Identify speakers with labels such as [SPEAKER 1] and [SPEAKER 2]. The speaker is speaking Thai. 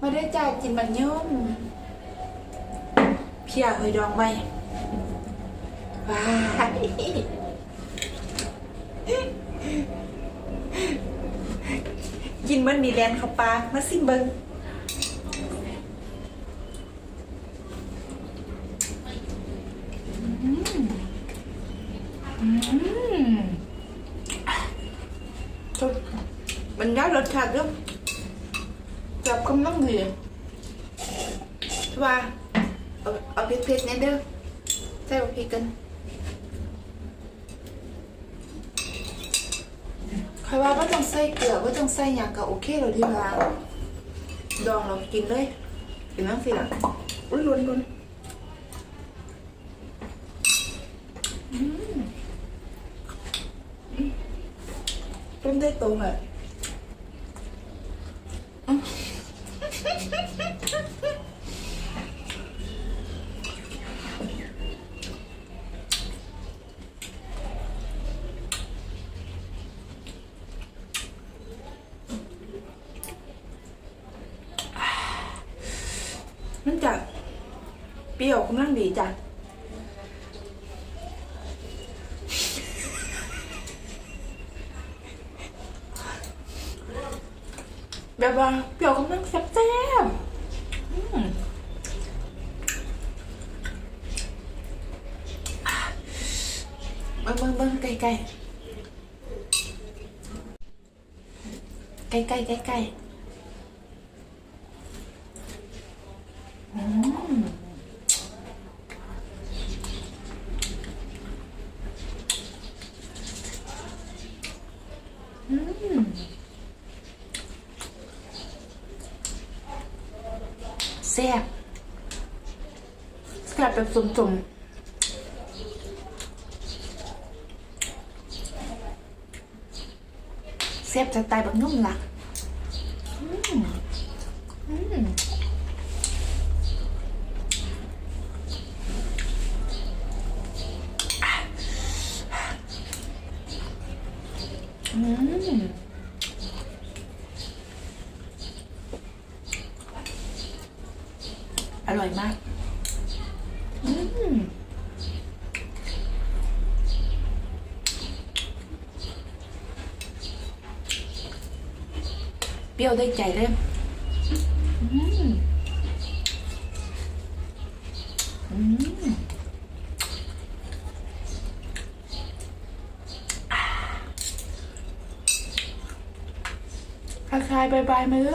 [SPEAKER 1] มาได้จ่ายกินมันยุ่มเพียเฮยดองไหมว้ายกินมันมีแลนเขาปลามาซิมเบิงอืมอืมมันได้รสชาติด้วย จับกำลังดีว่าเอาเอาพริกเผ็ดเนี่ยเด้อใส่เอาพริกกันใครว่าว่าต้องใส่เมันจะเปรี้ยวกำลังดีจ้ะ แบบว่าเปรี้ยวกำลังแซ่บๆอืมเบิ้งเบิ้งเบิ้งไก่ไก่ไก่ไก่ไก่ไก่อืมอืม ซ่บแซ่บแบบสมๆแซ่บจะตายแบบนุ่มล่ะอืม อร่อยมากเปรี้ยวได้ใจเลยอืมอืมคลายบายๆมือ